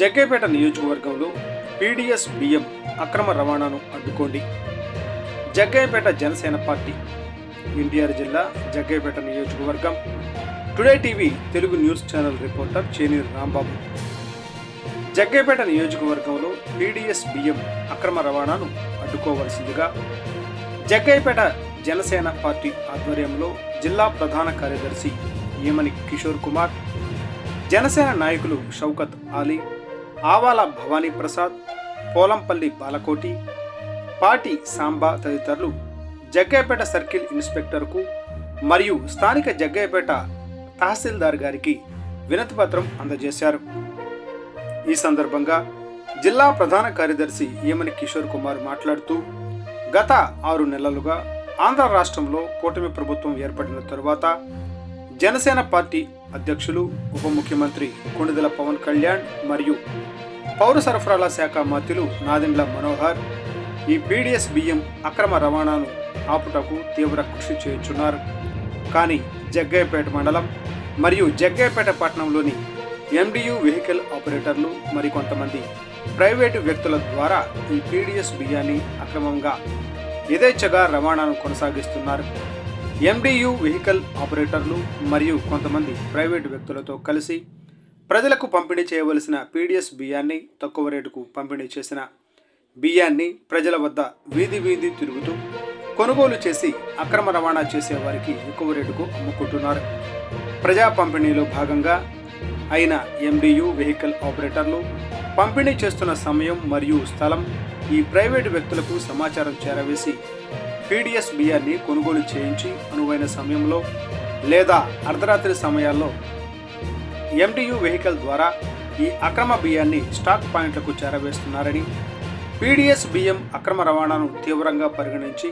జగ్గైపేట నియోజకవర్గంలో పీడీఎస్ బియ్యం అక్రమ రవాణాను అడ్డుకోండి. జగ్గైపేట జనసేన పార్టీ ఎన్టీఆర్ జిల్లా జగ్గైపేట నియోజకవర్గం. Today TV Telugu news channel reporter Cheneru Rambabu. Jaggayyapeta నియోజకవర్గంలో పీడీఎస్ బియ్యం అక్రమ రవాణాను అడ్డుకోవలసిందిగా జగ్గైపేట జనసేన పార్టీ ఆధ్వర్యంలో జిల్లా ప్రధాన కార్యదర్శి ఈమని కిషోర్ కుమార్ జనసేన నాయకులు షౌకత్ ఆలీ ఆవాల భవానీ ప్రసాద్ పోలంపల్లి బాలకోటి పాటి సాంబా తదితరులు జగ్గయ్యపేట సర్కిల్ ఇన్స్పెక్టర్కు మరియు స్థానిక జగ్గయ్యపేట తహసీల్దార్ గారికి వినతిపత్రం అందజేశారు. ఈ సందర్భంగా జిల్లా ప్రధాన కార్యదర్శి యేమని కిషోర్ కుమార్ మాట్లాడుతూ గత ఆరు నెలలుగా ఆంధ్ర రాష్ట్రంలో కూటమి ప్రభుత్వం ఏర్పడిన తరువాత జనసేన పార్టీ అధ్యక్షులు ఉప ముఖ్యమంత్రి కొణిదెల పవన్ కళ్యాణ్ మరియు పౌర సరఫరాల శాఖ మంత్రులు నాదెండ్ల మనోహర్ ఈ పీడిఎస్ బియ్యం అక్రమ రవాణాను ఆపుటకు తీవ్ర కృషి చేయుచున్నారు. కానీ జగ్గయ్యపేట మండలం మరియు జగ్గయ్యపేట పట్టణంలోని ఎండియు వెహికల్ ఆపరేటర్లు మరికొంతమంది ప్రైవేటు వ్యక్తుల ద్వారా ఈ పీడిఎస్ బియ్యాన్ని అక్రమంగా యథేచ్ఛగా రవాణాను కొనసాగిస్తున్నారు. ఎండియు వెహికల్ ఆపరేటర్లు మరియు కొంతమంది ప్రైవేటు వ్యక్తులతో కలిసి ప్రజలకు పంపిణీ చేయవలసిన పీడిఎస్ బియ్యాన్ని తక్కువ రేటుకు పంపిణీ చేసిన బియ్యాన్ని ప్రజల వద్ద వీధి వీధి తిరుగుతూ కొనుగోలు చేసి అక్రమ రవాణా చేసే వారికి ఎక్కువ రేటుకు అమ్ముకుంటున్నారు. ప్రజా పంపిణీలో భాగంగా అయిన ఎండియు వెహికల్ ఆపరేటర్లు పంపిణీ చేస్తున్న సమయం మరియు స్థలం ఈ ప్రైవేటు వ్యక్తులకు సమాచారం చేరవేసి పీడిఎస్ బియ్యాన్ని కొనుగోలు చేయించి అనువైన సమయంలో లేదా అర్ధరాత్రి సమయాల్లో ఎండియు వెహికల్ ద్వారా ఈ అక్రమ బియ్యాన్ని స్టాక్ పాయింట్లకు చేరవేస్తున్నారని పీడిఎస్ బియ్యం అక్రమ రవాణాను తీవ్రంగా పరిగణించి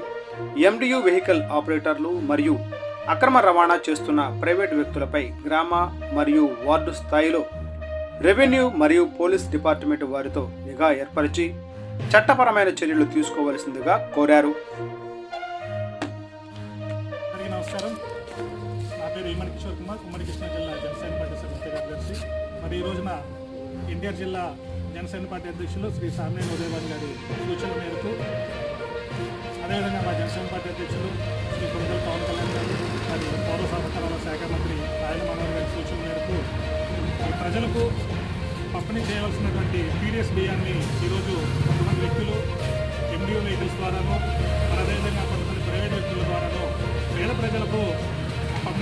ఎండియు వెహికల్ ఆపరేటర్లు మరియు అక్రమ రవాణా చేస్తున్న ప్రైవేట్ వ్యక్తులపై గ్రామ మరియు వార్డు స్థాయిలో రెవెన్యూ మరియు పోలీస్ డిపార్ట్మెంట్ వారితో నిఘా ఏర్పరిచి చట్టపరమైన చర్యలు తీసుకోవలసిందిగా కోరారు. నా కిషోర్ కుమార్ ఉమ్మడి కృష్ణా జిల్లా జనసేన పార్టీ సమితి కార్యదర్శి మరి ఈ రోజున ఎన్టీఆర్ జిల్లా జనసేన పార్టీ అధ్యక్షులు శ్రీ సామ్యాన్ ఉదయవాద్ గారి సూచన మేరకు అదేవిధంగా మా జనసేన పార్టీ అధ్యక్షులు శ్రీ కొనుగోలు పవన్ కళ్యాణ్ గారు మరి పౌర సరఫరాల శాఖ మంత్రి రాయల మనోహర్ గారి సూచన మేరకు ప్రజలకు పంపిణీ చేయవలసినటువంటి పీడిఎస్ బియ్యాన్ని ఈరోజు కొంతమంది వ్యక్తులు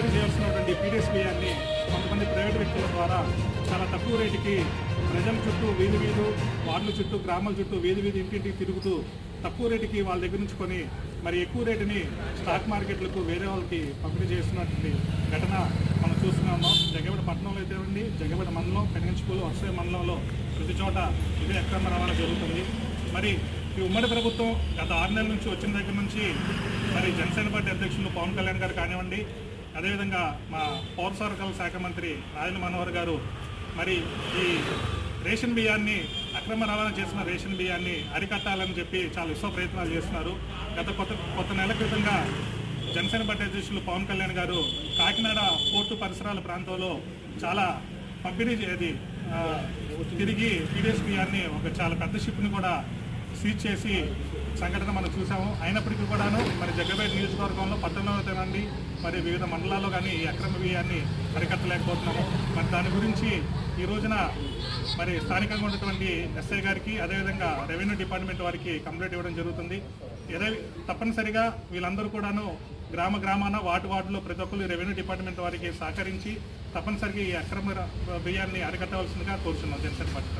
పంపిణీ చేయాల్సినటువంటి పీడిఎస్ బియ్యాన్ని కొంతమంది ప్రైవేట్ వ్యక్తుల ద్వారా చాలా తక్కువ రేటుకి ప్రజల చుట్టూ వీధి వీధు వార్డుల చుట్టూ గ్రామాల చుట్టూ వీధి వీధి ఇంటింటికి తిరుగుతూ తక్కువ రేటుకి వాళ్ళ దగ్గర నుంచి కొని మరి ఎక్కువ రేటుని స్టాక్ మార్కెట్లకు వేరే వాళ్ళకి పంపిణీ చేస్తున్నటువంటి ఘటన మనం చూస్తున్నాము జగబడ పట్టణంలో అయితే ఉంది జగబడ మండలం పెనగంచుకోలు వరుస మండలంలో ప్రతి చోట ఇదే అక్రమ రవాణా జరుగుతుంది. మరి ఈ ఉమ్మడి ప్రభుత్వం గత ఆరు నెలల నుంచి వచ్చిన దగ్గర నుంచి మరి జనసేన పార్టీ అధ్యక్షులు పవన్ కళ్యాణ్ గారు కానివ్వండి అదేవిధంగా మా పౌర సరఫరాల శాఖ మంత్రి రాజన్ మనోహర్ గారు మరి ఈ రేషన్ బియ్యాన్ని అక్రమ రవాణా చేసిన రేషన్ బియ్యాన్ని అరికట్టాలని చెప్పి చాలా విశ్వ ప్రయత్నాలు చేస్తున్నారు. గత కొత్త కొత్త నెల క్రితంగా జనసేన పార్టీ అధ్యక్షులు పవన్ కళ్యాణ్ గారు కాకినాడ పోర్టు పరిసరాల ప్రాంతంలో చాలా పంపిణీ చేది తిరిగి టీడీఎస్ బియ్యాన్ని ఒక చాలా పెద్ద షిప్ని కూడా సీజ్ చేసి సంఘటన మనం చూసాము. అయినప్పటికీ కూడాను మరి జగ్గపేట నియోజకవర్గంలో పట్టణంలో తినండి మరి వివిధ మండలాల్లో కానీ ఈ అక్రమ వ్యయాన్ని అరికట్టలేకపోతున్నాము. మరి దాని గురించి ఈ రోజున మరి స్థానికంగా ఉన్నటువంటి ఎస్ఐ గారికి అదేవిధంగా రెవెన్యూ డిపార్ట్మెంట్ వారికి కంప్లైంట్ ఇవ్వడం జరుగుతుంది. ఏదో తప్పనిసరిగా వీళ్ళందరూ కూడాను గ్రామ గ్రామాన వార్డు వార్డులో ప్రతి ఒక్కరు రెవెన్యూ డిపార్ట్మెంట్ వారికి సహకరించి తప్పనిసరిగా ఈ అక్రమ వ్యయాన్ని బియ్యాన్ని అరికట్టవలసిందిగా కోరుతున్నాం జనసేన పార్టీ